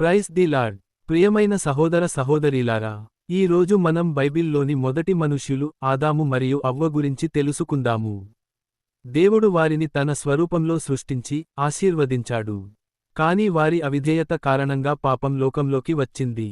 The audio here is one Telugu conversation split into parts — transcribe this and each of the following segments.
Price the lord. ప్రియమైన సహోదర సహోదరీలారా ఈ రోజు మనం బైబిల్లోని మొదటి మనుష్యులు ఆదాము మరియు అవ్వ గురించి తెలుసుకుందాము. దేవుడు వారిని తన స్వరూపంలో సృష్టించి ఆశీర్వదించాడు. కాని వారి అవిధేయత కారణంగా పాపం లోకంలోకి వచ్చింది.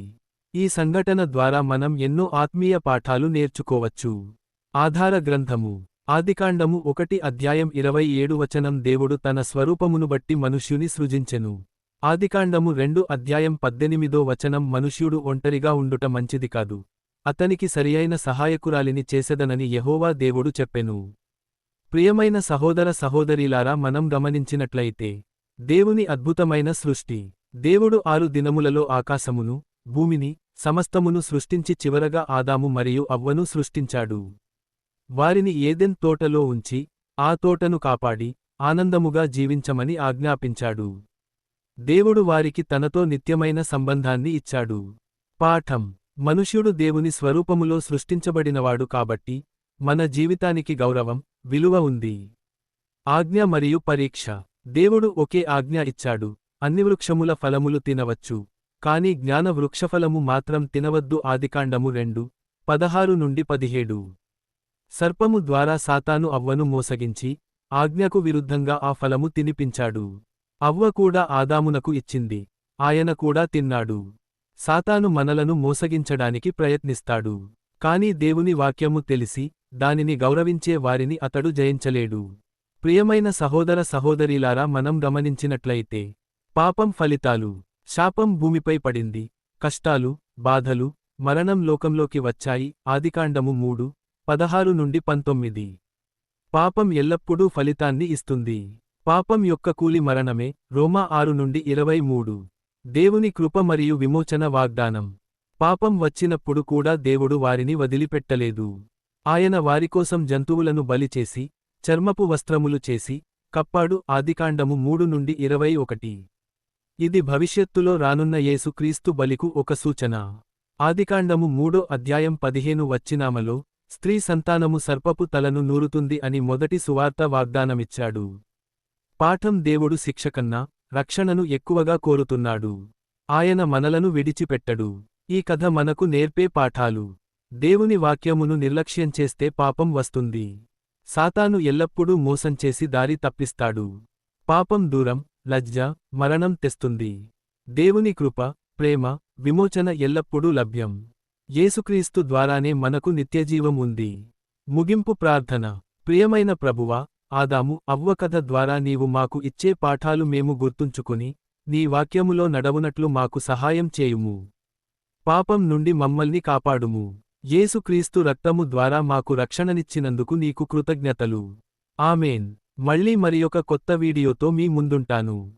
ఈ సంఘటన ద్వారా మనం ఎన్నో ఆత్మీయ పాఠాలు నేర్చుకోవచ్చు. ఆధార గ్రంథము ఆదికాండము ఒకటి అధ్యాయం ఇరవై ఏడు వచనం దేవుడు తన స్వరూపమును బట్టి మనుష్యుని సృజించెను. ఆదికాండము రెండు అధ్యాయం పద్దెనిమిదో వచనం మనుష్యుడు ఒంటరిగా ఉండుట మంచిది కాదు. అతనికి సరియైన సహాయకురాలిని చేసెదనని యెహోవా దేవుడు చెప్పెను. ప్రియమైన సహోదర సహోదరీలారా మనం గమనించినట్లయితే దేవుని అద్భుతమైన సృష్టి దేవుడు ఆరు దినములలో ఆకాశమును భూమిని సమస్తమును సృష్టించి చివరగా ఆదాము మరియు అవ్వను సృష్టించాడు. వారిని ఏదెన్ తోటలో ఉంచి ఆ తోటను కాపాడి ఆనందముగా జీవించమని ఆజ్ఞాపించాడు. దేవుడు వారికి తనతో నిత్యమైన సంబంధాన్ని ఇచ్చాడు. పాఠం. మనుష్యుడు దేవుని స్వరూపములో సృష్టించబడినవాడు కాబట్టి మన జీవితానికి గౌరవం విలువ ఉంది. ఆజ్ఞ మరియు పరీక్ష. దేవుడు ఒకే ఆజ్ఞ ఇచ్చాడు. అన్ని వృక్షముల ఫలములు తినవచ్చు. కాని జ్ఞాన వృక్షఫలము మాత్రం తినవద్దు ఆదికాండము రెండు పదహారు నుండి పదిహేడు. సర్పము ద్వారా సాతాను అవ్వను మోసగించి ఆజ్ఞకు విరుద్ధంగా ఆ ఫలము తినిపించాడు. అవ్వ కూడా ఆదామునకు ఇచ్చింది. ఆయన కూడా తిన్నాడు. సాతాను మనలను మోసగించడానికి ప్రయత్నిస్తాడు. కాని దేవుని వాక్యము తెలిసి దానిని గౌరవించే వారిని అతడు జయించలేడు. ప్రియమైన సహోదర సహోదరీలారా మనం గమనించినట్లయితే పాపం ఫలితాలు శాపం భూమిపై పడింది. కష్టాలు బాధలు మరణం లోకంలోకి వచ్చాయి. ఆదికాండము మూడు పదహారు నుండి పంతొమ్మిది. పాపం ఎల్లప్పుడూ ఫలితాన్ని ఇస్తుంది. పాపం యొక్క కూలి మరణమే రోమా ఆరు నుండి ఇరవై మూడు. దేవుని కృప మరియు విమోచన వాగ్దానం. పాపం వచ్చినప్పుడు కూడా దేవుడు వారిని వదిలిపెట్టలేదు. ఆయన వారికోసం జంతువులను బలిచేసి చర్మపు వస్త్రములు చేసి కప్పాడు ఆదికాండము మూడు నుండి ఇరవై ఒకటి. ఇది భవిష్యత్తులో రానున్న యేసుక్రీస్తు బలికు ఒక సూచన. ఆదికాండము మూడో అధ్యాయం పదిహేను వచ్చినామలో స్త్రీ సంతానము సర్పపు తలను నూరుతుంది అని మొదటి సువార్త వాగ్దానమిచ్చాడు. పాఠం దేవుడు శిక్షకన్నా రక్షణను ఎక్కువగా కోరుతున్నాడు. ఆయన మనలను విడిచిపెట్టడు. ఈ కథ మనకు నేర్పే పాఠాలు. దేవుని వాక్యమును నిర్లక్ష్యం చేస్తే పాపం వస్తుంది. సాతాను ఎల్లప్పుడూ మోసంచేసి దారి తప్పిస్తాడు. పాపం దూరం లజ్జ మరణం తెస్తుంది. దేవుని కృప ప్రేమ విమోచన ఎల్లప్పుడూ లభ్యం. యేసుక్రీస్తు ద్వారానే మనకు నిత్యజీవం ఉంది. ముగింపు ప్రార్థన. ప్రియమైన ప్రభువా ఆదాము అవ్వ కథ ద్వారా నీవు మాకు ఇచ్చే పాఠాలు మేము గుర్తుంచుకుని నీ వాక్యములో నడవునట్లు మాకు సహాయం చేయుము. పాపం నుండి మమ్మల్ని కాపాడుము. యేసుక్రీస్తు రక్తము ద్వారా మాకు రక్షణనిచ్చినందుకు నీకు కృతజ్ఞతలు. ఆమెన్. మళ్ళీ మరియొక కొత్త వీడియోతో మీ ముందుంటాను.